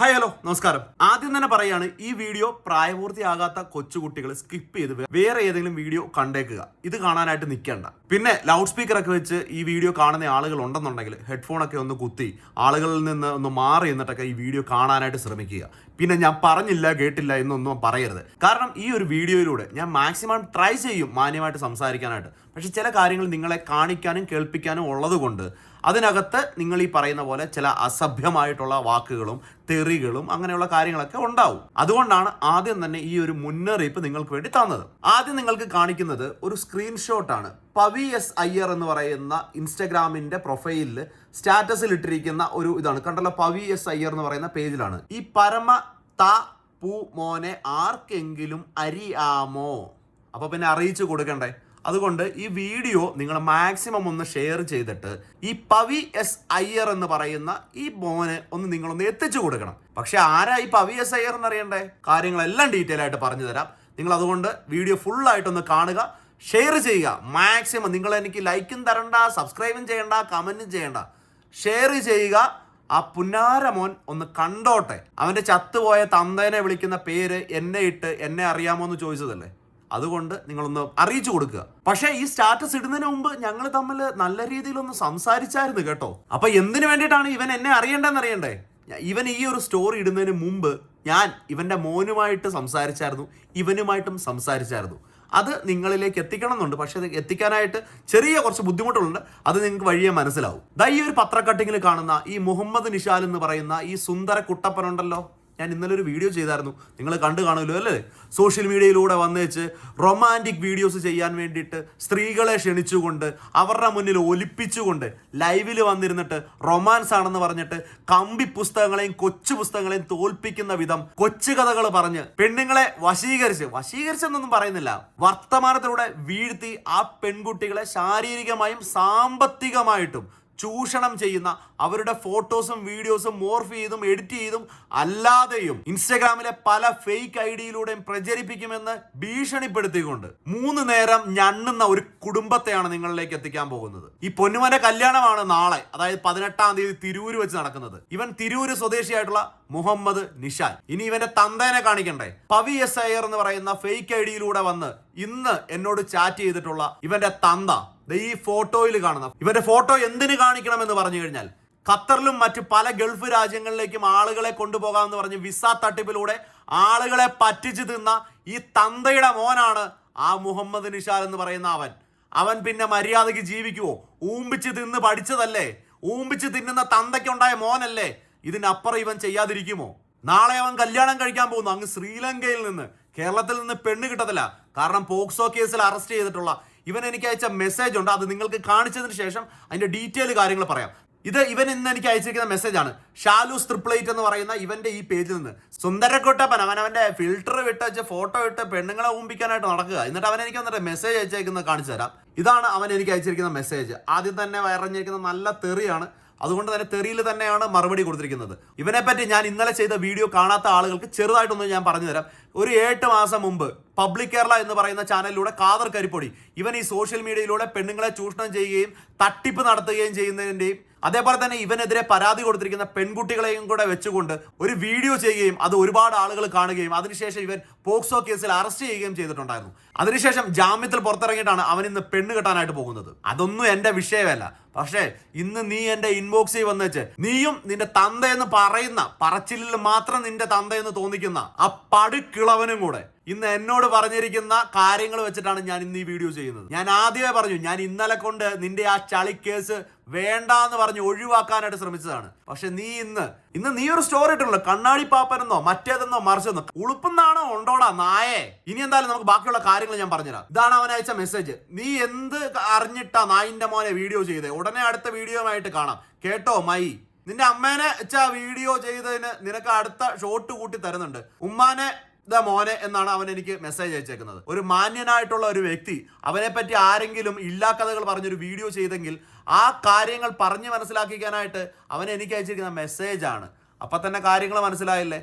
Hi hello നമസ്കാരം. ആദ്യം തന്നെ പറയാണ് ഈ വീഡിയോ പ്രായപൂർത്തിയാകാത്ത കൊച്ചുകുട്ടികൾ സ്കിപ്പ് ചെയ്ത് വേറെ ഏതെങ്കിലും വീഡിയോ കണ്ടേക്കുക. ഇത് കാണാനായിട്ട് നിൽക്കണ്ട പിന്നെ ലൗഡ് സ്പീക്കർ ഒക്കെ വെച്ച് ഈ വീഡിയോ കാണുന്ന ആളുകൾ ഉണ്ടെന്നുണ്ടെങ്കിൽ ഹെഡ്ഫോൺ ഒക്കെ ഒന്ന് കുത്തി ആളുകളിൽ നിന്ന് ഒന്ന് മാറി എന്നിട്ടൊക്കെ ഈ വീഡിയോ കാണാനായിട്ട് ശ്രമിക്കുക. പിന്നെ ഞാൻ പറഞ്ഞില്ല കേട്ടില്ല എന്നൊന്നും പറയരുത്. കാരണം ഈ ഒരു വീഡിയോയിലൂടെ ഞാൻ മാക്സിമം ട്രൈ ചെയ്യും മാന്യമായിട്ട് സംസാരിക്കാനായിട്ട്. പക്ഷെ ചില കാര്യങ്ങൾ നിങ്ങളെ കാണിക്കാനും കേൾപ്പിക്കാനും ഉള്ളത് അതിനകത്ത് നിങ്ങൾ ഈ പറയുന്ന പോലെ ചില അസഭ്യമായിട്ടുള്ള വാക്കുകളും തെറികളും അങ്ങനെയുള്ള കാര്യങ്ങളൊക്കെ ഉണ്ടാവും. അതുകൊണ്ടാണ് ആദ്യം തന്നെ ഈ ഒരു മുന്നറിയിപ്പ് നിങ്ങൾക്ക് വേണ്ടി തന്നത്. ആദ്യം നിങ്ങൾക്ക് കാണിക്കുന്നത് ഒരു സ്ക്രീൻഷോട്ടാണ്. പവി എസ് അയ്യർ എന്ന് പറയുന്ന ഇൻസ്റ്റഗ്രാമിന്റെ പ്രൊഫൈലിൽ സ്റ്റാറ്റസിൽ ഇട്ടിരിക്കുന്ന ഒരു ഇതാണ്. കണ്ടല്ലോ പവി എസ് അയ്യർ എന്ന് പറയുന്ന പേജിലാണ്. ഈ പരമ ത പൂ മോനെ ആർക്കെങ്കിലും അരിയാമോ അപ്പൊ പിന്നെ അറിയിച്ചു കൊടുക്കണ്ടേ? അതുകൊണ്ട് ഈ വീഡിയോ നിങ്ങൾ മാക്സിമം ഒന്ന് ഷെയർ ചെയ്തിട്ട് ഈ പവി എസ് അയ്യർ എന്ന് പറയുന്ന ഈ മോനെ ഒന്ന് നിങ്ങളൊന്ന് എത്തിച്ചു കൊടുക്കണം. പക്ഷെ ആരാ ഈ പവി എസ് അയ്യർ എന്ന് അറിയണ്ടേ കാര്യങ്ങളെല്ലാം ഡീറ്റെയിൽ ആയിട്ട് പറഞ്ഞു തരാം. നിങ്ങൾ അതുകൊണ്ട് വീഡിയോ ഫുൾ ആയിട്ടൊന്ന് കാണുക ഷെയർ ചെയ്യുക. മാക്സിമം നിങ്ങൾ എനിക്ക് ലൈക്കും തരണ്ട സബ്സ്ക്രൈബും ചെയ്യണ്ട കമന്റും ചെയ്യണ്ട. ഷെയർ ചെയ്യുക. ആ പുന്നാരമോൻ ഒന്ന് കണ്ടോട്ടെ. അവന്റെ ചത്തുപോയ തന്തേനെ വിളിക്കുന്ന പേര് എന്നെ ഇട്ട് എന്നെ അറിയാമോ എന്ന് ചോദിച്ചതല്ലേ? അതുകൊണ്ട് നിങ്ങളൊന്ന് അറിയിച്ചു കൊടുക്കുക. പക്ഷേ ഈ സ്റ്റാറ്റസ് ഇടുന്നതിന് മുമ്പ് ഞങ്ങൾ തമ്മിൽ നല്ല രീതിയിലൊന്ന് സംസാരിച്ചായിരുന്നു കേട്ടോ. അപ്പൊ എന്തിനു വേണ്ടിയിട്ടാണ് ഇവൻ എന്നെ അറിയണ്ടെന്ന് അറിയണ്ടേ? ഇവൻ ഈ ഒരു സ്റ്റോറി ഇടുന്നതിന് മുമ്പ് ഞാൻ ഇവന്റെ മോനുമായിട്ട് സംസാരിച്ചായിരുന്നു ഇവനുമായിട്ടും സംസാരിച്ചായിരുന്നു. അത് നിങ്ങളിലേക്ക് എത്തിക്കണം എന്നുണ്ട് പക്ഷെ അത് എത്തിക്കാനായിട്ട് ചെറിയ കുറച്ച് ബുദ്ധിമുട്ടുകളുണ്ട്. അത് നിങ്ങൾക്ക് വഴിയെ മനസ്സിലാവും. ദാ ഒരു പത്രക്കട്ടിങ്ങിൽ കാണുന്ന ഈ മുഹമ്മദ് നിഷാൽ എന്ന് പറയുന്ന ഈ സുന്ദര കുട്ടപ്പനുണ്ടല്ലോ. ഞാൻ ഇന്നലെ ഒരു വീഡിയോ ചെയ്തായിരുന്നു. നിങ്ങൾ കണ്ടു കാണുമല്ലോ അല്ലേ? സോഷ്യൽ മീഡിയയിലൂടെ വന്നേച്ച് റൊമാന്റിക് വീഡിയോസ് ചെയ്യാൻ വേണ്ടിയിട്ട് സ്ത്രീകളെ ക്ഷണിച്ചുകൊണ്ട് അവരുടെ മുന്നിൽ ഒലിപ്പിച്ചുകൊണ്ട് ലൈവിൽ വന്നിരുന്നിട്ട് റൊമാൻസ് ആണെന്ന് പറഞ്ഞിട്ട് കമ്പി പുസ്തകങ്ങളെയും കൊച്ചു പുസ്തകങ്ങളെയും തോൽപ്പിക്കുന്ന വിധം കൊച്ചു കഥകൾ പറഞ്ഞ് പെണ്ണുങ്ങളെ വശീകരിച്ച് വശീകരിച്ചെന്നൊന്നും പറയുന്നില്ല. വർത്തമാനത്തിലൂടെ വീഴ്ത്തി ആ പെൺകുട്ടികളെ ശാരീരികമായും സാമ്പത്തികമായിട്ടും ചൂഷണം ചെയ്യുന്ന അവരുടെ ഫോട്ടോസും വീഡിയോസും മോർഫ് ചെയ്തും എഡിറ്റ് ചെയ്തും അല്ലാതെയും ഇൻസ്റ്റഗ്രാമിലെ പല ഫേക്ക് ഐ ഡിയിലൂടെയും പ്രചരിപ്പിക്കുമെന്ന് ഭീഷണിപ്പെടുത്തിക്കൊണ്ട് മൂന്ന് നേരം ഞണ്ണുന്ന ഒരു കുടുംബത്തെയാണ് നിങ്ങളിലേക്ക് എത്തിക്കാൻ പോകുന്നത്. ഈ പൊന്നുമന കല്യാണമാണ് നാളെ അതായത് പതിനെട്ടാം തീയതി തിരൂര് വെച്ച് നടക്കുന്നത്. ഇവൻ തിരൂര് സ്വദേശിയായിട്ടുള്ള മുഹമ്മദ് നിഷാൻ. ഇനി ഇവന്റെ തന്തേനെ കാണിക്കണ്ടേ? പവി എസ് അയ്യർ എന്ന് പറയുന്ന ഫേക്ക് ഐ ഡിയിലൂടെ വന്ന് ഇന്ന് എന്നോട് ചാറ്റ് ചെയ്തിട്ടുള്ള ഇവന്റെ തന്ത ഈ ഫോട്ടോയിൽ കാണുന്ന ഇവരുടെ ഫോട്ടോ എന്തിനു കാണിക്കണമെന്ന് പറഞ്ഞു കഴിഞ്ഞാൽ ഖത്തറിലും മറ്റു പല ഗൾഫ് രാജ്യങ്ങളിലേക്കും ആളുകളെ കൊണ്ടുപോകാമെന്ന് പറഞ്ഞ് വിസ തട്ടിപ്പിലൂടെ ആളുകളെ പറ്റിച്ചു തിന്ന ഈ തന്തയുടെ മോനാണ് ആ മുഹമ്മദ് നിഷാൽ എന്ന് പറയുന്ന അവൻ. അവൻ പിന്നെ മര്യാദയ്ക്ക് ജീവിക്കുവോ? ഊമ്പിച്ച് തിന്ന് പഠിച്ചതല്ലേ? ഊമ്പിച്ച് തിന്നുന്ന തന്തയ്ക്കുണ്ടായ മോനല്ലേ? ഇതിനപ്പുറം ഇവൻ ചെയ്യാതിരിക്കുമോ? നാളെ അവൻ കല്യാണം കഴിക്കാൻ പോകുന്നു. അങ്ങ് ശ്രീലങ്കയിൽ നിന്ന് കേരളത്തിൽ നിന്ന് പെണ്ണ് കിട്ടത്തില്ല. കാരണം പോക്സോ കേസിൽ അറസ്റ്റ് ചെയ്തിട്ടുള്ള ഇവൻ എനിക്ക് അയച്ച മെസ്സേജ് ഉണ്ട്. അത് നിങ്ങൾക്ക് കാണിച്ചതിന് ശേഷം അതിന്റെ ഡീറ്റെയിൽ കാര്യങ്ങൾ പറയാം. ഇത് ഇവൻ ഇന്ന് എനിക്ക് അയച്ചിരിക്കുന്ന ആണ്. ഷാലൂസ് ട്രിപ്ലേറ്റ് എന്ന് പറയുന്ന ഇവന്റെ ഈ പേജിൽ നിന്ന്. സുന്ദരക്കൊട്ടപ്പൻ അവൻ അവന്റെ ഫിൽറ്റർ വിട്ട് വെച്ച് ഫോട്ടോ ഇട്ട് പെണ്ണുങ്ങളെ ഊമ്പിക്കാനായിട്ട് നടക്കുക. എന്നിട്ട് അവൻ എനിക്ക് വന്നിട്ട് മെസ്സേജ് അയച്ചേക്കുന്നത് കാണിച്ചു തരാം. ഇതാണ് അവൻ എനിക്ക് അയച്ചിരിക്കുന്ന മെസ്സേജ് ആദ്യം തന്നെ വയറഞ്ഞിരിക്കുന്ന നല്ല തെറിയാണ്. അതുകൊണ്ട് തന്നെ തെറിയിൽ തന്നെയാണ് മറുപടി കൊടുത്തിരിക്കുന്നത്. ഇവനെ പറ്റി ഞാൻ ഇന്നലെ ചെയ്ത വീഡിയോ കാണാത്ത ആളുകൾക്ക് ചെറുതായിട്ടൊന്ന് ഞാൻ പറഞ്ഞു തരാം. ഒരു എട്ട് മാസം മുമ്പ് പബ്ലിക് കേരള എന്ന് പറയുന്ന ചാനലിലൂടെ കാതർ കരിപ്പൊടി ഇവൻ ഈ സോഷ്യൽ മീഡിയയിലൂടെ പെണ്ണുങ്ങളെ ചൂഷണം ചെയ്യുകയും തട്ടിപ്പ് നടത്തുകയും ചെയ്യുന്നതിന്റെയും അതേപോലെ തന്നെ ഇവനെതിരെ പരാതി കൊടുത്തിരിക്കുന്ന പെൺകുട്ടികളെയും കൂടെ വെച്ചുകൊണ്ട് ഒരു വീഡിയോ ചെയ്യുകയും അത് ഒരുപാട് ആളുകൾ കാണുകയും അതിനുശേഷം ഇവൻ പോക്സോ കേസിൽ അറസ്റ്റ് ചെയ്യുകയും ചെയ്തിട്ടുണ്ടായിരുന്നു. അതിനുശേഷം ജാമ്യത്തിൽ പുറത്തിറങ്ങിയിട്ടാണ് അവൻ ഇന്ന് പെണ്ണ് കെട്ടാനായിട്ട് പോകുന്നത്. അതൊന്നും എന്റെ വിഷയമല്ല. പക്ഷേ ഇന്ന് നീ എന്റെ ഇൻബോക്സിൽ വന്നേച്ച് നീയും നിന്റെ തന്തയെന്ന് പറയുന്ന പറച്ചിലിൽ മാത്രം നിന്റെ തന്തയെന്ന് തോന്നിക്കുന്ന ആ പടുക്കിളവനും കൂടെ ഇന്ന് എന്നോട് പറഞ്ഞിരിക്കുന്ന കാര്യങ്ങൾ വെച്ചിട്ടാണ് ഞാൻ ഇന്ന് ഈ വീഡിയോ ചെയ്യുന്നത്. ഞാൻ ആദ്യമേ പറഞ്ഞു ഞാൻ ഇന്നലെ കൊണ്ട് നിന്റെ ആ ചളി കേസ് വേണ്ട എന്ന് പറഞ്ഞ് ഒഴിവാക്കാനായിട്ട് ശ്രമിച്ചതാണ്. പക്ഷെ നീ ഇന്ന് ഇന്ന് നീ ഒരു സ്റ്റോറി ഇട്ടുള്ളൂ കണ്ണാടി പാപ്പനെന്നോ മറ്റേതെന്നോ മറിച്ചെന്നോ. ഉളുപ്പുന്നാണോ ഉണ്ടോടാ നായേ? ഇനി എന്തായാലും നമുക്ക് ബാക്കിയുള്ള കാര്യങ്ങൾ ഞാൻ പറഞ്ഞുതരാം. ഇതാണ് അവൻ അയച്ച മെസ്സേജ് നീ എന്ത് അറിഞ്ഞിട്ടാ നായിന്റെ മോനെ വീഡിയോ ചെയ്തേ? ഉടനെ അടുത്ത വീഡിയോ ആയിട്ട് കാണാം. കേട്ടോ മൈ? നിന്റെ അമ്മേനെ വെച്ചാ വീഡിയോ ചെയ്തതിന് നിനക്ക് അടുത്ത ഷോട്ട് കൂട്ടി തരുന്നുണ്ട്. ഉമ്മാനെ ഇതാ മോനെ എന്നാണ് അവൻ എനിക്ക് മെസ്സേജ് അയച്ചേക്കുന്നത്. ഒരു മാന്യനായിട്ടുള്ള ഒരു വ്യക്തി അവനെ പറ്റി ആരെങ്കിലും ഇല്ലാ കഥകൾ പറഞ്ഞൊരു വീഡിയോ ചെയ്തെങ്കിൽ ആ കാര്യങ്ങൾ പറഞ്ഞു മനസ്സിലാക്കിക്കാനായിട്ട് അവൻ എനിക്ക് അയച്ചിരിക്കുന്ന മെസ്സേജാണ് അപ്പൊ തന്നെ കാര്യങ്ങൾ മനസ്സിലായില്ലേ?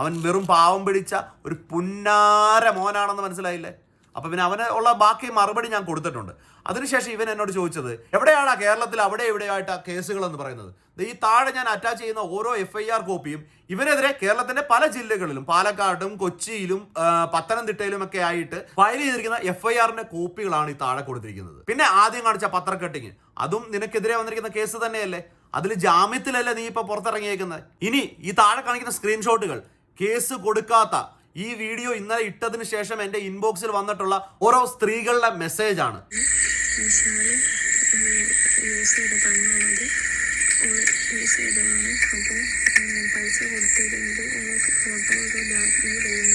അവൻ വെറും പാവം പിടിച്ച ഒരു പുന്നാര മോനാണെന്ന് മനസ്സിലായില്ലേ? അപ്പൊ പിന്നെ അവന് ഉള്ള ബാക്കി മറുപടി ഞാൻ കൊടുത്തിട്ടുണ്ട്. അതിനുശേഷം ഇവൻ എന്നോട് ചോദിച്ചത് എവിടെയാണ് കേരളത്തിൽ അവിടെ എവിടെയായിട്ട് കേസുകൾ എന്ന് പറയുന്നത്? ഈ താഴെ ഞാൻ അറ്റാച്ച് ചെയ്യുന്ന ഓരോ എഫ് ഐ ആർ കോപ്പിയും ഇവനെതിരെ കേരളത്തിന്റെ പല ജില്ലകളിലും പാലക്കാടും കൊച്ചിയിലും പത്തനംതിട്ടയിലും ഒക്കെ ആയിട്ട് ഫയൽ ചെയ്തിരിക്കുന്ന എഫ് ഐ ആറിന്റെ കോപ്പികളാണ് ഈ താഴെ കൊടുത്തിരിക്കുന്നത്. പിന്നെ ആദ്യം കാണിച്ച പത്രക്കട്ടിങ് അതും നിനക്കെതിരെ വന്നിരിക്കുന്ന കേസ് തന്നെയല്ലേ? അതിൽ ജാമ്യത്തിലല്ലേ നീ ഇപ്പൊ പുറത്തിറങ്ങിയേക്കുന്നത്? ഇനി ഈ താഴെ കാണിക്കുന്ന സ്ക്രീൻഷോട്ടുകൾ കേസ് കൊടുക്കാത്ത ഈ വീഡിയോ ഇന്നലെ ഇട്ടതിന് ശേഷം എന്റെ ഇൻബോക്സിൽ വന്നിട്ടുള്ള ഓരോ സ്ത്രീകളുടെ മെസ്സേജ് ആണ്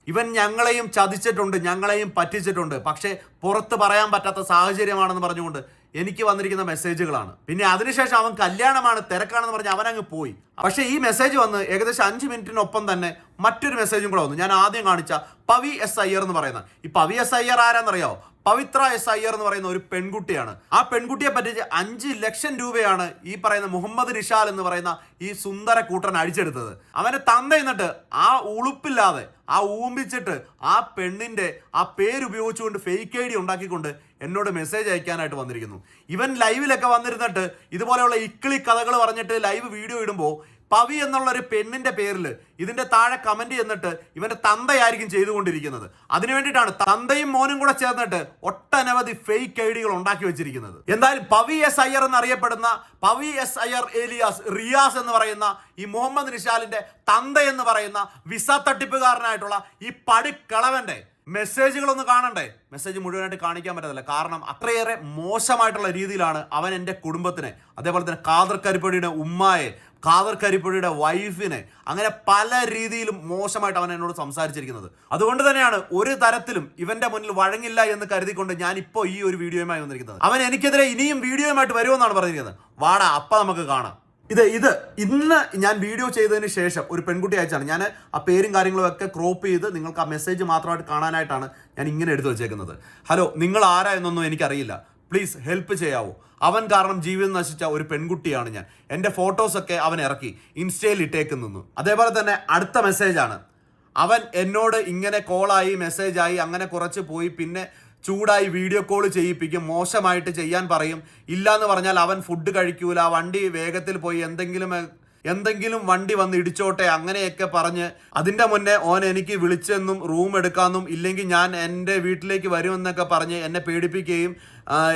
ഇവൻ ഞങ്ങളെയും ചതിച്ചിട്ടുണ്ട് ഞങ്ങളെയും പറ്റിച്ചിട്ടുണ്ട്. പക്ഷെ പുറത്ത് പറയാൻ പറ്റാത്ത സാഹചര്യമാണെന്ന് പറഞ്ഞുകൊണ്ട് എനിക്ക് വന്നിരിക്കുന്ന മെസ്സേജുകളാണ് പിന്നെ അതിനുശേഷം അവൻ കല്യാണമാണ് തിരക്കാണെന്ന് പറഞ്ഞ് അവൻ പോയി. പക്ഷേ ഈ മെസ്സേജ് വന്ന് ഏകദേശം അഞ്ച് മിനിറ്റിനൊപ്പം തന്നെ മറ്റൊരു മെസ്സേജും കൂടെ വന്നു. ഞാൻ ആദ്യം കാണിച്ച പവി എസ് അയ്യർ എന്ന് പറയുന്ന. ഈ പവി എസ് അയ്യർ ആരാന്നറിയാവോ പവിത്ര എസ് അയ്യർ എന്ന് പറയുന്ന ഒരു പെൺകുട്ടിയാണ്. ആ പെൺകുട്ടിയെ പറ്റിച്ച് അഞ്ച് ലക്ഷം രൂപയാണ് ഈ പറയുന്ന മുഹമ്മദ് നിഷാൽ എന്ന് പറയുന്ന ഈ സുന്ദര കൂട്ടൻ അടിച്ചെടുത്തത്. അവന്റെ തന്ത എന്നിട്ട് ആ ഉളുപ്പില്ലാതെ ആ ഊമ്പിച്ചിട്ട് ആ പെണ്ണിന്റെ ആ പേര് ഉപയോഗിച്ചുകൊണ്ട് ഫേക്ക് ഐ ഡി ഉണ്ടാക്കിക്കൊണ്ട് എന്നോട് മെസ്സേജ് അയക്കാനായിട്ട് വന്നിരിക്കുന്നു. ഇവൻ ലൈവിലൊക്കെ വന്നിരുന്നിട്ട് ഇതുപോലെയുള്ള ഇക്കിളി കഥകൾ പറഞ്ഞിട്ട് ലൈവ് വീഡിയോ ഇടുമ്പോൾ പവി എന്നുള്ള ഒരു പെണ്ണിന്റെ പേരിൽ ഇതിന്റെ താഴെ കമന്റ് ചെന്നിട്ട് ഇവന്റെ തന്തയായിരിക്കും ചെയ്തുകൊണ്ടിരിക്കുന്നത്. അതിനു വേണ്ടിയിട്ടാണ് തന്തയും മോനും കൂടെ ചേർന്നിട്ട് ഒട്ടനവധി ഫേക്ക് ഐ ഡികൾ ഉണ്ടാക്കി വെച്ചിരിക്കുന്നത്. എന്തായാലും പവി എസ് അയ്യർ എന്നറിയപ്പെടുന്ന പവി എസ് അയ്യർ ഏലിയാസ് റിയാസ് എന്ന് പറയുന്ന ഈ മുഹമ്മദ് നിഷാലിന്റെ തന്ത എന്ന് പറയുന്ന വിസ തട്ടിപ്പുകാരനായിട്ടുള്ള ഈ പടിക്കളവന്റെ മെസ്സേജുകളൊന്ന് കാണണ്ടേ? മെസ്സേജ് മുഴുവനായിട്ട് കാണിക്കാൻ പറ്റത്തില്ല. കാരണം അത്രയേറെ മോശമായിട്ടുള്ള രീതിയിലാണ് അവൻ എന്റെ കുടുംബത്തിനെ അതേപോലെ തന്നെ കാതർ കരിപ്പടിയുടെ ഉമ്മയെ കാതർ കരിപ്പടിയുടെ വൈഫിനെ അങ്ങനെ പല രീതിയിലും മോശമായിട്ട് അവൻ എന്നോട് സംസാരിച്ചിരിക്കുന്നത്. അതുകൊണ്ട് തന്നെയാണ് ഒരു തരത്തിലും ഇവന്റെ മുന്നിൽ വഴങ്ങില്ല എന്ന് കരുതിക്കൊണ്ട് ഞാൻ ഇപ്പോൾ ഈ ഒരു വീഡിയോയുമായി വന്നിരിക്കുന്നത്. അവൻ എനിക്കെതിരെ ഇനിയും വീഡിയോയുമായിട്ട് വരുമെന്നാണ് പറഞ്ഞിരിക്കുന്നത്. വാടാ അപ്പ നമുക്ക് കാണാം. ഇത് ഇത് ഇന്ന് ഞാൻ വീഡിയോ ചെയ്തതിന് ശേഷം ഒരു പെൺകുട്ടി അയച്ചാണ്. ഞാൻ ആ പേരും കാര്യങ്ങളും ഒക്കെ ക്രോപ്പ് ചെയ്ത് നിങ്ങൾക്ക് ആ മെസ്സേജ് മാത്രമായിട്ട് കാണാനായിട്ടാണ് ഞാൻ ഇങ്ങനെ എടുത്തു വെച്ചേക്കുന്നത്. ഹലോ നിങ്ങൾ ആരാ എന്നൊന്നും എനിക്കറിയില്ല. പ്ലീസ് ഹെൽപ്പ് ചെയ്യാവോ? അവൻ കാരണം ജീവിതം നശിച്ച ഒരു പെൺകുട്ടിയാണ് ഞാൻ. എന്റെ ഫോട്ടോസൊക്കെ അവൻ ഇറക്കി ഇൻസ്റ്റയിൽ ഇട്ടേക്ക് നിന്നു അതേപോലെ തന്നെ അടുത്ത മെസ്സേജാണ് അവൻ എന്നോട് ഇങ്ങനെ കോളായി മെസ്സേജായി അങ്ങനെ കുറച്ച് പോയി പിന്നെ ചൂടായി വീഡിയോ കോൾ ചെയ്യിപ്പിക്കും മോശമായിട്ട് ചെയ്യാൻ പറയും. ഇല്ലാന്ന് പറഞ്ഞാൽ അവൻ ഫുഡ് കഴിക്കൂല വണ്ടി വേഗത്തിൽ പോയി എന്തെങ്കിലും എന്തെങ്കിലും വണ്ടി വന്ന് ഇടിച്ചോട്ടെ അങ്ങനെയൊക്കെ പറഞ്ഞ് അതിന്റെ മുന്നേ ഓൻ എനിക്ക് വിളിച്ചെന്നും റൂം എടുക്കാമെന്നും ഇല്ലെങ്കിൽ ഞാൻ എന്റെ വീട്ടിലേക്ക് വരുമെന്നൊക്കെ പറഞ്ഞ് എന്നെ പേടിപ്പിക്കുകയും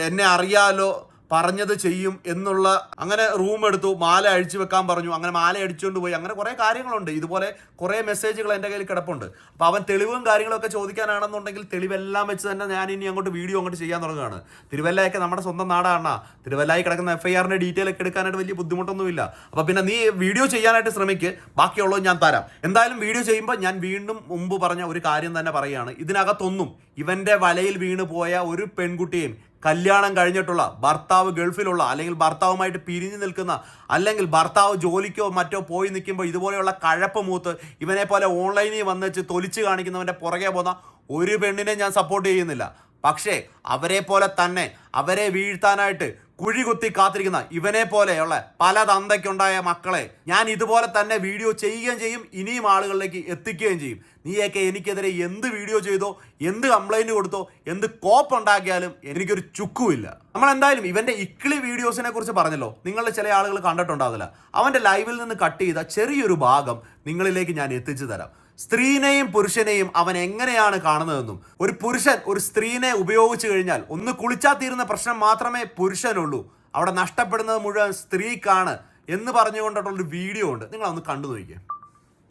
എന്നെ അറിയാലോ പറഞ്ഞത് ചെയ്യും എന്നുള്ള അങ്ങനെ റൂം എടുത്തു മാല അഴിച്ചു വെക്കാൻ പറഞ്ഞു അങ്ങനെ മാല അടിച്ചുകൊണ്ട് പോയി അങ്ങനെ കുറേ കാര്യങ്ങളുണ്ട്. ഇതുപോലെ കുറേ മെസ്സേജുകൾ എന്റെ കയ്യിൽ കിടപ്പുണ്ട്. അപ്പോൾ അവൻ തെളിവും കാര്യങ്ങളൊക്കെ ചോദിക്കാനാണെന്നുണ്ടെങ്കിൽ തെളിവെല്ലാം വെച്ച് തന്നെ ഞാൻ ഇനി അങ്ങോട്ട് വീഡിയോ അങ്ങോട്ട് ചെയ്യാൻ തുടങ്ങുകയാണ്. തിരുവല്ലയൊക്കെ നമ്മുടെ സ്വന്തം നാടാണ്. തിരുവല്ലായി കിടക്കുന്ന എഫ് ഐ ആറിന്റെ ഡീറ്റെയിൽ ഒക്കെ എടുക്കാനായിട്ട് വലിയ ബുദ്ധിമുട്ടൊന്നുമില്ല. അപ്പോൾ പിന്നെ നീ വീഡിയോ ചെയ്യാനായിട്ട് ശ്രമിക്ക്. ബാക്കിയുള്ളത് ഞാൻ തരാം. എന്തായാലും വീഡിയോ ചെയ്യുമ്പോൾ ഞാൻ വീണ്ടും മുമ്പ് പറഞ്ഞ ഒരു കാര്യം തന്നെ പറയുകയാണ് ഇതിനകത്തൊന്നും ഇവന്റെ വലയിൽ വീണ് പോയ ഒരു പെൺകുട്ടിയെയും കല്യാണം കഴിഞ്ഞിട്ടുള്ള ഭർത്താവ് ഗൾഫിലുള്ള അല്ലെങ്കിൽ ഭർത്താവുമായിട്ട് പിരിഞ്ഞു നിൽക്കുന്ന അല്ലെങ്കിൽ ഭർത്താവ് ജോലിക്കോ മറ്റോ പോയി നിൽക്കുമ്പോൾ ഇതുപോലെയുള്ള കഴപ്പ് മൂത്ത് ഇവനെ പോലെ ഓൺലൈനിൽ വന്നിച്ച് തൊലിച്ച് കാണിക്കുന്നവന്റെ പുറകെ പോകുന്ന ഒരു പെണ്ണിനെ ഞാൻ സപ്പോർട്ട് ചെയ്യുന്നില്ല. പക്ഷേ അവരെ പോലെ തന്നെ അവരെ വീഴ്ത്താനായിട്ട് കുഴി കുത്തി കാത്തിരിക്കുന്ന ഇവനെ പോലെയുള്ള പല തന്തയ്ക്കുണ്ടായ മക്കളെ ഞാൻ ഇതുപോലെ തന്നെ വീഡിയോ ചെയ്യുകയും ചെയ്യും ഇനിയും ആളുകളിലേക്ക് എത്തിക്കുകയും ചെയ്യും. നീയൊക്കെ എനിക്കെതിരെ എന്ത് വീഡിയോ ചെയ്തോ എന്ത് കംപ്ലൈന്റ് കൊടുത്തോ എന്ത് കോപ്പ് ഉണ്ടാക്കിയാലും എനിക്കൊരു ചുക്കുമില്ല. നമ്മൾ എന്തായാലും ഇവന്റെ ഇക്കിളി വീഡിയോസിനെ കുറിച്ച് പറഞ്ഞല്ലോ. നിങ്ങളുടെ ചില ആളുകൾ കണ്ടിട്ടുണ്ടാവില്ല. അവന്റെ ലൈവിൽ നിന്ന് കട്ട് ചെയ്ത ചെറിയൊരു ഭാഗം നിങ്ങളിലേക്ക് ഞാൻ എത്തിച്ചു തരാം. സ്ത്രീനെയും പുരുഷനെയും അവൻ എങ്ങനെയാണ് കാണുന്നതെന്നും ഒരു പുരുഷൻ ഒരു സ്ത്രീനെ ഉപയോഗിച്ചു കഴിഞ്ഞാൽ ഒന്ന് കുളിച്ചാൽ തീരുന്ന പ്രശ്നം മാത്രമേ പുരുഷനുള്ളൂ. അവിടെ നഷ്ടപ്പെടുന്നത് മുഴുവൻ സ്ത്രീക്കാണ് എന്ന് പറഞ്ഞുകൊണ്ടുള്ള ഒരു വീഡിയോ ഉണ്ട്. നിങ്ങൾ ഒന്ന് കണ്ടു നോക്കിയേ.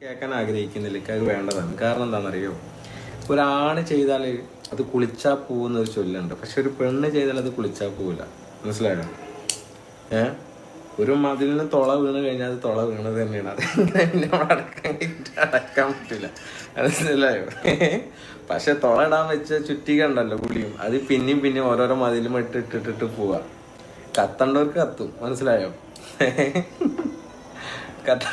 കേൾക്കാൻ ആഗ്രഹിക്കുന്നില്ല അത് വേണ്ടതാണ്. കാരണം എന്താണെന്നറിയോ? ഒരാണ് ചെയ്താൽ അത് കുളിച്ചാൽ പോകുന്ന ഒരു ചൊല്ലുണ്ട്. പക്ഷെ ഒരു പെണ്ണ് ചെയ്താൽ അത് കുളിച്ചാൽ പോവില്ല. മനസ്സിലായോ? ഏ? ഒരു മതിലിന് തുള വീണ് കഴിഞ്ഞാൽ അത് തുള വീണത് തന്നെയാണ്. അത് നമ്മൾ അടക്കാൻ പറ്റില്ല മനസ്സിലായോ? പക്ഷെ തുള ഇടാൻ വെച്ച ചുറ്റിക്കണ്ടല്ലോ പുളിയും. അത് പിന്നെയും പിന്നെയും ഓരോരോ മതിലും ഇട്ട് ഇട്ടിട്ടിട്ട് പോവാ. കത്തണ്ടവർക്ക് കത്തും. മനസ്സിലായോ? കത്ത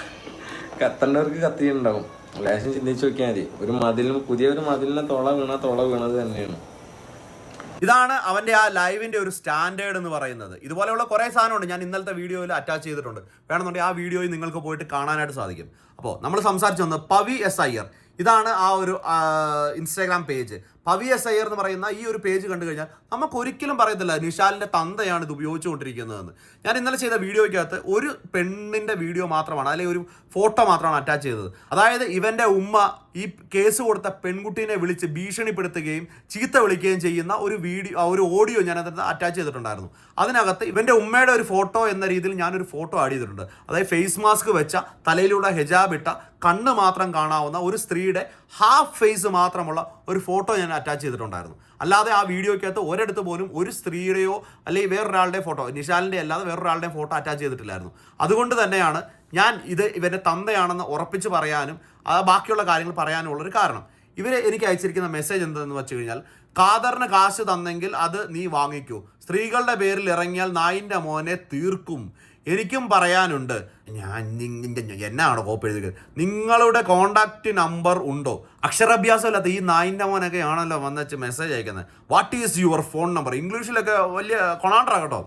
കത്തണ്ടവർക്ക് കത്തിയുണ്ടാവും ലേശം ചിന്തിച്ചു നോക്കിയാൽ മതി. ഒരു മതിലും പുതിയ ഒരു മതിലിന് തുള വീണാൽ തുള വീണത് തന്നെയാണ്. ഇതാണ് അവന്റെ ആ ലൈവിന്റെ ഒരു സ്റ്റാൻഡേർഡ് എന്ന് പറയുന്നത്. ഇതുപോലെയുള്ള കുറേ സാധനമുണ്ട് ഞാൻ ഇന്നലത്തെ വീഡിയോയിൽ അറ്റാച്ച് ചെയ്തിട്ടുണ്ട്. വേണമെന്നുണ്ടെങ്കിൽ ആ വീഡിയോയിൽ നിങ്ങൾക്ക് പോയിട്ട് കാണാനായിട്ട് സാധിക്കും. അപ്പോൾ നമ്മൾ സംസാരിച്ചു വന്നത് പവി എസ് അയ്യർ ഇതാണ് ആ ഒരു ഇൻസ്റ്റാഗ്രാം പേജ് എസ് അയ്യർ എന്ന് പറയുന്ന ഈ ഒരു പേജ് കണ്ടു കഴിഞ്ഞാൽ നമുക്ക് ഒരിക്കലും പറയത്തില്ല നിഷാലിന്റെ തന്തയാണ് ഇത് ഉപയോഗിച്ചുകൊണ്ടിരിക്കുന്നതെന്ന്. ഞാൻ ഇന്നലെ ചെയ്ത വീഡിയോയ്ക്കകത്ത് ഒരു പെണ്ണിന്റെ വീഡിയോ മാത്രമാണ് അല്ലെങ്കിൽ ഒരു ഫോട്ടോ മാത്രമാണ് അറ്റാച്ച് ചെയ്തത്. അതായത് ഇവന്റെ ഉമ്മ ഈ കേസ് കൊടുത്ത പെൺകുട്ടീനെ വിളിച്ച് ഭീഷണിപ്പെടുത്തുകയും ചീത്ത വിളിക്കുകയും ചെയ്യുന്ന ഒരു വീഡിയോ ഒരു ഓഡിയോ ഞാൻ അതിനകത്ത് അറ്റാച്ച് ചെയ്തിട്ടുണ്ടായിരുന്നു. അതിനകത്ത് ഇവന്റെ ഉമ്മയുടെ ഒരു ഫോട്ടോ എന്ന രീതിയിൽ ഞാനൊരു ഫോട്ടോ ആഡ് ചെയ്തിട്ടുണ്ട്. അതായത് ഫേസ് മാസ്ക് വെച്ച തലയിലൂടെ ഹെജാബ് ഇട്ട കണ്ണ് മാത്രം കാണാവുന്ന ഒരു സ്ത്രീയുടെ ഹാഫ് ഫേസ് മാത്രമുള്ള ഒരു ഫോട്ടോ ഞാൻ അറ്റാച്ച് ചെയ്തിട്ടുണ്ടായിരുന്നു. അല്ലാതെ ആ വീഡിയോയ്ക്കകത്ത് ഒരിടത്ത് പോലും ഒരു സ്ത്രീയുടെയോ അല്ലെങ്കിൽ വേറൊരാളുടെ ഫോട്ടോ നിഷാലിന്റെ അല്ലാതെ വേറൊരാളുടെ ഫോട്ടോ അറ്റാച്ച് ചെയ്തിട്ടില്ലായിരുന്നു. അതുകൊണ്ട് തന്നെയാണ് ഞാൻ ഇത് ഇവന്റെ തന്തയാണെന്ന് ഉറപ്പിച്ച് പറയാനും ബാക്കിയുള്ള കാര്യങ്ങൾ പറയാനും ഉള്ളൊരു കാരണം. ഇവർ എനിക്ക് അയച്ചിരിക്കുന്ന മെസ്സേജ് എന്തെന്ന് വെച്ച് കഴിഞ്ഞാൽ ഖാദറിന് കാശ് തന്നെങ്കിൽ അത് നീ വാങ്ങിക്കൂ. സ്ത്രീകളുടെ പേരിൽ ഇറങ്ങിയാൽ നായിന്റെ മോനെ തീർക്കും. എനിക്കും പറയാനുണ്ട്. ഞാൻ എന്നാണോ കോപ്പ് എഴുതിയത്? നിങ്ങളുടെ കോണ്ടാക്റ്റ് നമ്പർ ഉണ്ടോ? അക്ഷരാഭ്യാസം ഇല്ലാത്ത ഈ നായിന്റെ മോനൊക്കെ ആണല്ലോ വന്നച്ച് മെസ്സേജ് അയക്കുന്നത്. What is your phone number ഇംഗ്ലീഷിലൊക്കെ വലിയ കൊണാണ്ടറാ കേട്ടോ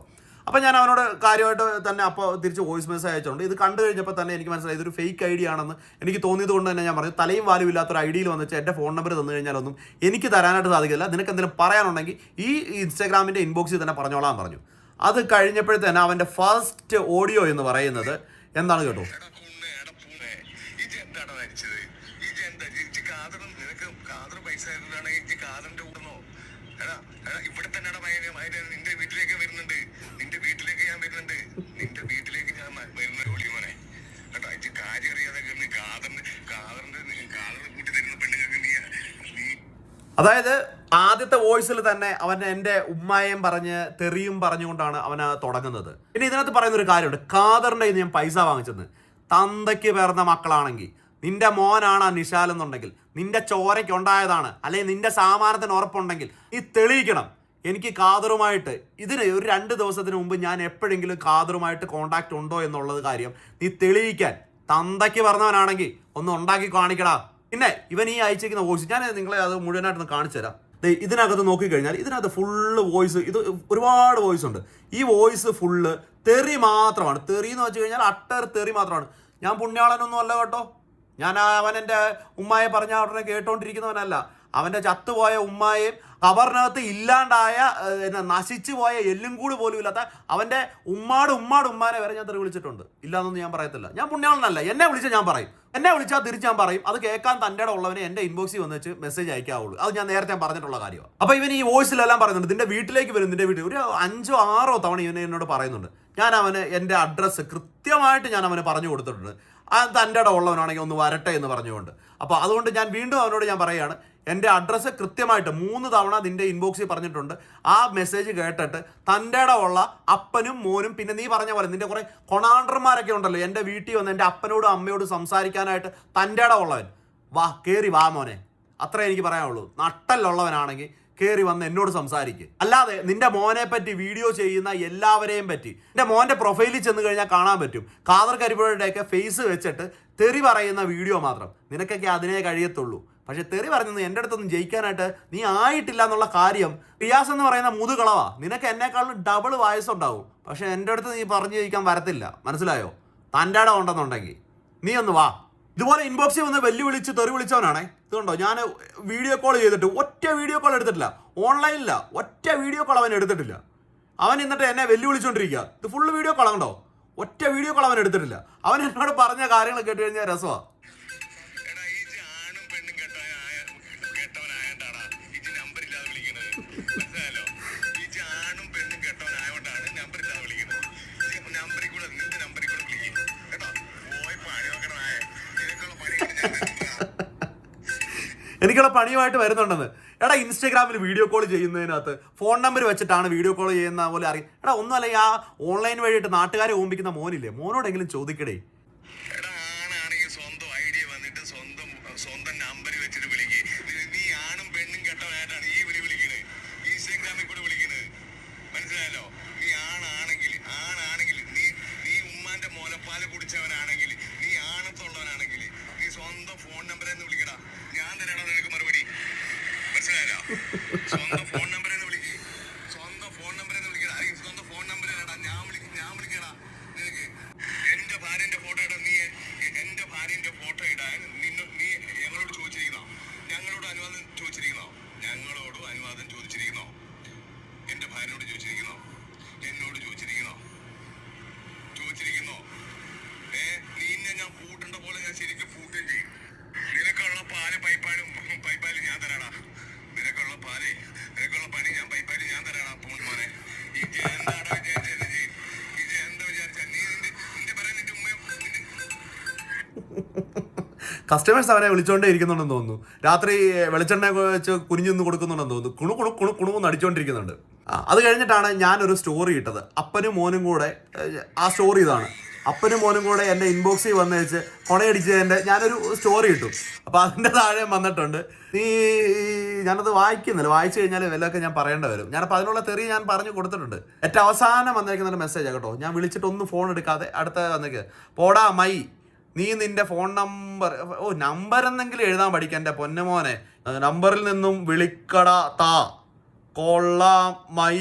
അപ്പോൾ ഞാൻ അവനോട് കാര്യമായിട്ട് തന്നെ അപ്പോൾ തിരിച്ച് വോയിസ് മെസ്സേജ് അയച്ചുകൊണ്ട് ഇത് കണ്ടു കഴിഞ്ഞപ്പോൾ തന്നെ എനിക്ക് മനസ്സിലായി ഇതൊരു ഫേക്ക് ഐ ഡി ആണെന്ന് എനിക്ക് തോന്നിയത് കൊണ്ട് തന്നെ ഞാൻ പറഞ്ഞു തലയും വാലും ഇല്ലാത്തൊരു ഐ ഡിയിൽ വന്നിട്ട് എന്റെ ഫോൺ നമ്പർ തന്നു കഴിഞ്ഞാലൊന്നും എനിക്ക് തരാനായിട്ട് സാധിക്കില്ല നിനക്ക് എന്തെങ്കിലും പറയാനുണ്ടെങ്കിൽ ഈ ഇൻസ്റ്റാഗ്രാമിന്റെ ഇൻബോക്സിൽ തന്നെ പറഞ്ഞോളാൻ പറഞ്ഞു. അത് കഴിഞ്ഞപ്പോഴത്തേന് അവന്റെ ഫസ്റ്റ് ഓഡിയോ എന്ന് പറയുന്നത് എന്താണ് കേട്ടോ? ഇവിടെ നിന്റെ വീട്ടിലേക്ക് വരുന്നുണ്ട്. നിന്റെ വീട്ടിലേക്ക് ഞാൻ വരുന്നുണ്ട്. നിന്റെ വീട്ടിലേക്ക് ഞാൻ വരുന്ന ഒളിമോനെ കാര്യം അറിയാതെ കാതറിന്റെ തരുന്ന പെണ്ണുങ്ങൾക്ക് നീ നീ അതായത് ആദ്യത്തെ വോയിസിൽ തന്നെ അവൻ എന്റെ ഉമ്മായേം പറഞ്ഞ് തെറിയും പറഞ്ഞുകൊണ്ടാണ് അവന് തുടങ്ങുന്നത്. പിന്നെ ഇതിനകത്ത് പറയുന്ന ഒരു കാര്യമുണ്ട് കാദറിന്റെ ഞാൻ പൈസ വാങ്ങിച്ചെന്ന്. തന്തയ്ക്ക് പേർന്ന മക്കളാണെങ്കിൽ. നിന്റെ മോനാണ് ആ നിശാൽ എന്നുണ്ടെങ്കിൽ. നിന്റെ ചോരയ്ക്ക് ഉണ്ടായതാണ്. അല്ലെങ്കിൽ നിന്റെ സാമാനത്തിന് ഉറപ്പുണ്ടെങ്കിൽ. ഈ തെളിയിക്കണം. എനിക്ക് കാതറുമായിട്ട് ഇതിന് ഒരു രണ്ട് ദിവസത്തിന് മുമ്പ് ഞാൻ എപ്പോഴെങ്കിലും കാതറുമായിട്ട് കോണ്ടാക്ട് ഉണ്ടോ എന്നുള്ളത് കാര്യം നീ തെളിയിക്കാൻ. തന്തയ്ക്ക് പറഞ്ഞവനാണെങ്കിൽ ഒന്ന് ഉണ്ടാക്കി കാണിക്കടാ. പിന്നെ ഇവൻ ഈ അയച്ചിരിക്കുന്ന വോയിസ് ഞാൻ നിങ്ങളെ അത് മുഴുവനായിട്ടൊന്ന് കാണിച്ചു തരാം ഇതിനകത്ത് നോക്കിക്കഴിഞ്ഞാൽ ഇതിനകത്ത് ഫുള്ള് വോയിസ് ഇത് ഒരുപാട് വോയിസ് ഉണ്ട്. ഈ വോയിസ് ഫുള്ള് തെറി മാത്രമാണ്. തെറി എന്ന് വെച്ച് കഴിഞ്ഞാൽ അട്ടർ തെറി മാത്രമാണ്. ഞാൻ പുണ്യാളനൊന്നും അല്ല കേട്ടോ. ഞാൻ അവൻ എന്റെ ഉമ്മായെ പറഞ്ഞ ഉടനെ കേട്ടോണ്ടിരിക്കുന്നവനല്ല. അവന്റെ ചത്തുപോയ ഉമ്മായെയും കബറിനകത്ത് ഇല്ലാണ്ടായ എന്നാ നശിച്ചു പോയ എല്ലും കൂടി പോലും ഇല്ലാത്ത അവന്റെ ഉമ്മാട് ഉമ്മാട് ഉമ്മാനെ വരെ ഞാൻ തെറി വിളിച്ചിട്ടുണ്ട്. ഇല്ലാന്നൊന്നും ഞാൻ പറയത്തില്ല. ഞാൻ പുണ്യാളനല്ല. എന്നെ വിളിച്ചാൽ ഞാൻ പറയും. എന്നെ വിളിച്ചാൽ തിരിച്ച് ഞാൻ പറയും. അത് കേൾക്കാൻ തന്റെ ഉള്ളവനെ എന്റെ ഇൻബോക്സിൽ വന്ന് വെച്ച് മെസ്സേജ് അയക്കാവുള്ളൂ. അത് ഞാൻ നേരത്തെ പറഞ്ഞിട്ടുള്ള കാര്യമാണ് അപ്പോൾ ഇവൻ ഈ വോയിസിലെല്ലാം പറയുന്നുണ്ട്. നിന്റെ വീട്ടിലേക്ക് വരും നിന്റെ വീട്ടിൽ. ഒരു അഞ്ചോ ആറോ തവണ ഇവനെ എന്നോട് പറയുന്നുണ്ട്. ഞാൻ അവന് എന്റെ അഡ്രസ്സ് കൃത്യമായിട്ട് ഞാൻ അവന് പറഞ്ഞു കൊടുത്തിട്ടുണ്ട്. തന്റെ ഇടം ഉള്ളവനാണെങ്കിൽ ഒന്ന് വരട്ടെ എന്ന് പറഞ്ഞുകൊണ്ട്. അപ്പോൾ അതുകൊണ്ട് ഞാൻ വീണ്ടും അവനോട് ഞാൻ പറയുകയാണ് എന്റെ അഡ്രസ്സ് കൃത്യമായിട്ട് മൂന്ന് തവണ നിന്റെ ഇൻബോക്സിൽ പറഞ്ഞിട്ടുണ്ട്. ആ മെസ്സേജ് കേട്ടിട്ട് തന്റെ ഉള്ള അപ്പനും മോനും പിന്നെ നീ പറഞ്ഞ പോലെ നിന്റെ കുറേ കൊണാണ്ടർമാരൊക്കെ ഉണ്ടല്ലോ എന്റെ വീട്ടിൽ വന്ന് എന്റെ അപ്പനോടും അമ്മയോടും സംസാരിക്കാനായിട്ട് തന്റെ ഉള്ളവൻ. വാ കയറി വാ മോനെ. അത്രേ എനിക്ക് പറയാനുള്ളൂ. നട്ടല്ലുള്ളവനാണെങ്കിൽ കയറി വന്ന് എന്നോട് സംസാരിക്കുക അല്ലാതെ നിന്റെ മോനെ പറ്റി വീഡിയോ ചെയ്യുന്ന എല്ലാവരെയും പറ്റി. നിന്റെ മോന്റെ പ്രൊഫൈലിൽ ചെന്ന് കഴിഞ്ഞാൽ കാണാൻ പറ്റും. കാതർ കരിപ്പുഴയുടെയൊക്കെ ഫേസ് വെച്ചിട്ട് തെറി പറയുന്ന വീഡിയോ മാത്രം. നിനക്കൊക്കെ അതിനേ കഴിയത്തുള്ളൂ. പക്ഷെ തെറി പറഞ്ഞത് എന്റെ അടുത്തൊന്നും ജയിക്കാനായിട്ട് നീ ആയിട്ടില്ല എന്നുള്ള കാര്യം റിയാസ് എന്ന് പറയുന്ന മുതുകളവാ. നിനക്ക് എന്നെക്കാളും ഡബിൾ വയസ്സുണ്ടാവും പക്ഷെ എന്റെ അടുത്ത് നീ പറഞ്ഞു ജയിക്കാൻ വരത്തില്ല. മനസ്സിലായോ? തന്റെ ഉണ്ടെന്നുണ്ടെങ്കിൽ. നീ ഒന്ന് വാ. ഇതുപോലെ ഇൻബോക്സിൽ വന്ന് വെല്ലുവിളിച്ച് തെറി വിളിച്ചവനാണേ ഇതുകൊണ്ടോ ഞാൻ വീഡിയോ കോൾ ചെയ്തിട്ട് ഒറ്റ വീഡിയോ കോൾ എടുത്തിട്ടില്ല. ഓൺലൈനില്ല ഒറ്റ വീഡിയോ കോൾ അവൻ എടുത്തിട്ടില്ല. അവൻ എന്നിട്ട് എന്നെ വെല്ലുവിളിച്ചുകൊണ്ടിരിക്കുക ഇത് ഫുള്ള് വീഡിയോ കോൾ കണ്ടോ ഒറ്റ വീഡിയോ കോൾ അവൻ എടുത്തിട്ടില്ല. അവൻ എന്നോട് പറഞ്ഞ കാര്യങ്ങൾ കേട്ട് കഴിഞ്ഞാൽ രസമാണ് എനിക്കുള്ള പണിയുമായിട്ട് വരുന്നുണ്ടെന്ന്. എടാ ഇൻസ്റ്റാഗ്രാമിൽ വീഡിയോ കോൾ ചെയ്യുന്നതിനകത്ത് ഫോൺ നമ്പർ വെച്ചിട്ടാണ് വീഡിയോ കോൾ ചെയ്യുന്ന പോലെ അറിയാം. എടാ ഒന്നുമല്ല ആ ഓൺലൈൻ വഴിയിട്ട് നാട്ടുകാരെ ഓമ്പിക്കുന്ന മോനില്ലേ? മോനോടെങ്കിലും ചോദിക്കടേ. കസ്റ്റമേഴ്സ് അവനെ വിളിച്ചോണ്ടേ ഇരിക്കുന്നുണ്ടെന്ന് തോന്നുന്നു. രാത്രി വെളിച്ചെണ്ണ വെച്ച് കുനിഞ്ഞു കൊടുക്കുന്നുണ്ടെന്ന് തോന്നുന്നു. കുണു കുണു കുണു കുണുന്ന് അടിച്ചോണ്ടിരിക്കുന്നുണ്ട്. അത് കഴിഞ്ഞിട്ടാണ് ഞാനൊരു സ്റ്റോറി ഇട്ടത്. അപ്പനും മോനും കൂടെ ആ സ്റ്റോറി ഇതാണ്. അപ്പനും മോനും കൂടെ എന്റെ ഇൻബോക്സിൽ വന്ന് വെച്ച് കൊണയടിച്ചതിന്റെ ഞാനൊരു സ്റ്റോറി ഇട്ടു. അപ്പോൾ അതിന്റെ താഴെ വന്നിട്ടുണ്ട്. നീ ഞാനത് വായിക്കുന്നില്ല. വായിച്ചു കഴിഞ്ഞാൽ വല്ലതൊക്കെ ഞാൻ പറയേണ്ടി വരും. ഞാനപ്പോൾ അതിനുള്ള തെറി ഞാൻ പറഞ്ഞു കൊടുത്തിട്ടുണ്ട്. ഏറ്റവും അവസാനം വന്നേക്കുന്ന ഒരു മെസ്സേജാണ് കേട്ടോ. ഞാൻ വിളിച്ചിട്ടൊന്നും ഫോൺ എടുക്കാതെ അടുത്ത വന്നേക്ക്. പോടാ മൈ നീ നിന്റെ ഫോൺ നമ്പർ ഓ നമ്പർ എന്നെങ്കിലും എഴുതാൻ പഠിക്കാൻ എന്റെ പൊന്നമോനെ നമ്പറിൽ നിന്നും വിളിക്കട താ. കൊള്ളാമൈ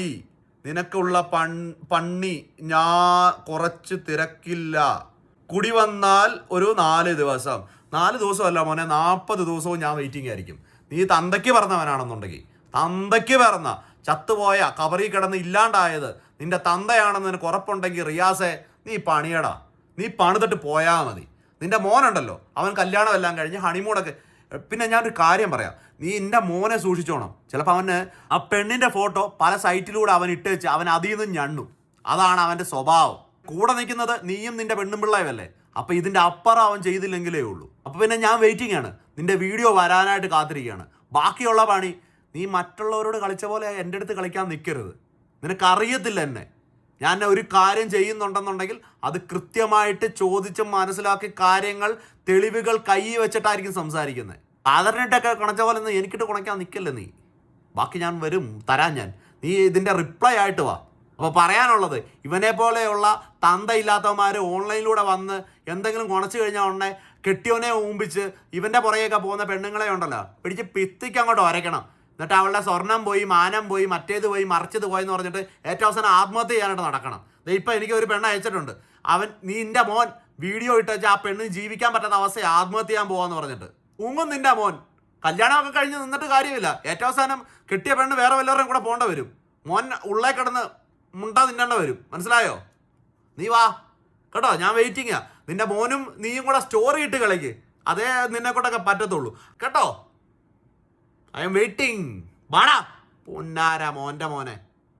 നിനക്കുള്ള പൺ പണ്ണി ഞാൻ കുറച്ച് തിരക്കില്ല. കുടി വന്നാൽ ഒരു നാല് ദിവസം. നാല് ദിവസമല്ല മോനെ നാൽപ്പത് ദിവസവും ഞാൻ വെയിറ്റിംഗ് ആയിരിക്കും. നീ തന്തയ്ക്ക് പറഞ്ഞവനാണെന്നുണ്ടെങ്കിൽ. തന്തയ്ക്ക് പറഞ്ഞ. ചത്തുപോയ കബറി കിടന്ന് ഇല്ലാണ്ടായത് നിന്റെ തന്തയാണെന്ന് നിനക്ക് ഉറപ്പുണ്ടെങ്കിൽ റിയാസെ നീ പണിയടാ. നീ പണിതിട്ട് പോയാൽ മതി. നിന്റെ മോനുണ്ടല്ലോ. അവൻ കല്യാണം എല്ലാം കഴിഞ്ഞ് ഹണിമൂണൊക്കെ പിന്നെ ഞാനൊരു കാര്യം പറയാം. നീ എന്റെ മോനെ സൂക്ഷിച്ചോണം. ചിലപ്പോൾ അവന് ആ പെണ്ണിന്റെ ഫോട്ടോ പല സൈറ്റിലൂടെ അവൻ ഇട്ട് വെച്ച് അവൻ അതിൽ നിന്ന് ഞണ്ണു. അതാണ് അവന്റെ സ്വഭാവം. കൂടെ നിൽക്കുന്നത് നീയും നിന്റെ പെണ്ണും പിള്ളേവല്ലേ അപ്പോൾ ഇതിന്റെ അപ്പുറം അവൻ ചെയ്തില്ലെങ്കിലേ ഉള്ളൂ. അപ്പോൾ പിന്നെ ഞാൻ വെയിറ്റിംഗ് ആണ്. നിന്റെ വീഡിയോ വരാനായിട്ട് കാത്തിരിക്കുകയാണ് ബാക്കിയുള്ള പണി നീ മറ്റുള്ളവരോട് കളിച്ച പോലെ എന്റെ അടുത്ത് കളിക്കാൻ നിൽക്കരുത് നിനക്കറിയത്തില്ല എന്നെ. ഞാൻ ഒരു കാര്യം ചെയ്യുന്നുണ്ടെന്നുണ്ടെങ്കിൽ അത് കൃത്യമായിട്ട് ചോദിച്ച് മനസ്സിലാക്കി കാര്യങ്ങൾ തെളിവുകൾ കൈ വെച്ചിട്ടായിരിക്കും സംസാരിക്കുന്നത്. ആദരണിട്ടൊക്കെ കുണച്ച പോലെ ഒന്നും എനിക്കിട്ട് കുണയ്ക്കാൻ നിൽക്കല്ലേ നീ? ബാക്കി ഞാൻ വരും തരാൻ ഞാൻ. നീ ഇതിന്റെ റിപ്ലൈ ആയിട്ട് വാ. അപ്പോൾ പറയാനുള്ളത് ഇവനെ പോലെയുള്ള തന്തയില്ലാത്തവന്മാർ ഓൺലൈനിലൂടെ വന്ന് എന്തെങ്കിലും കുണച്ചു കഴിഞ്ഞാൽ ഉടനെ കെട്ടിയോനെ ഊമ്പിച്ച് ഇവന്റെ പുറകെയൊക്കെ പോകുന്ന പെണ്ണുങ്ങളെ ഉണ്ടല്ലോ പിടിച്ച് പിത്തിക്ക് അങ്ങോട്ട് ഒരയ്ക്കണം. എന്നിട്ട് അവളുടെ സ്വർണം പോയി മാനം പോയി മറ്റേത് പോയി മറിച്ചത് പോയി എന്ന് പറഞ്ഞിട്ട് ഏറ്റവും അവസാനം ആത്മഹത്യ ചെയ്യാനായിട്ട് നടക്കണം. ഇപ്പം എനിക്ക് ഒരു പെണ്ണ് അയച്ചിട്ടുണ്ട്. അവൻ നീ നിന്റെ മോൻ വീഡിയോ ഇട്ട് വെച്ചാൽ ആ പെണ്ണ് ജീവിക്കാൻ പറ്റാത്ത അവസ്ഥ ആത്മഹത്യ ചെയ്യാൻ പോവാന്ന് പറഞ്ഞിട്ട്. ഉങ്ങും നിന്റെ മോൻ. കല്യാണമൊക്കെ കഴിഞ്ഞ് നിന്നിട്ട് കാര്യമില്ല. ഏറ്റവും അവസാനം കിട്ടിയ പെണ്ണ് വേറെ വല്ലവരുടെയും കൂടെ പോകേണ്ട വരും. മോൻ ഉള്ളേ കിടന്ന് മുണ്ട നിന്നേണ്ട വരും. മനസ്സിലായോ? നീ വാ. കേട്ടോ ഞാൻ വെയിറ്റിങ്ങാ നിന്റെ മോനും നീയും കൂടെ സ്റ്റോറി ഇട്ട് കളിക്ക്. അതേ നിന്നെ കൊണ്ടൊക്കെ പറ്റത്തുള്ളൂ. കേട്ടോ? ഐ എം വെയിറ്റിംഗ് വാടാ. പൊന്നാര മോന്റെ മോനെ.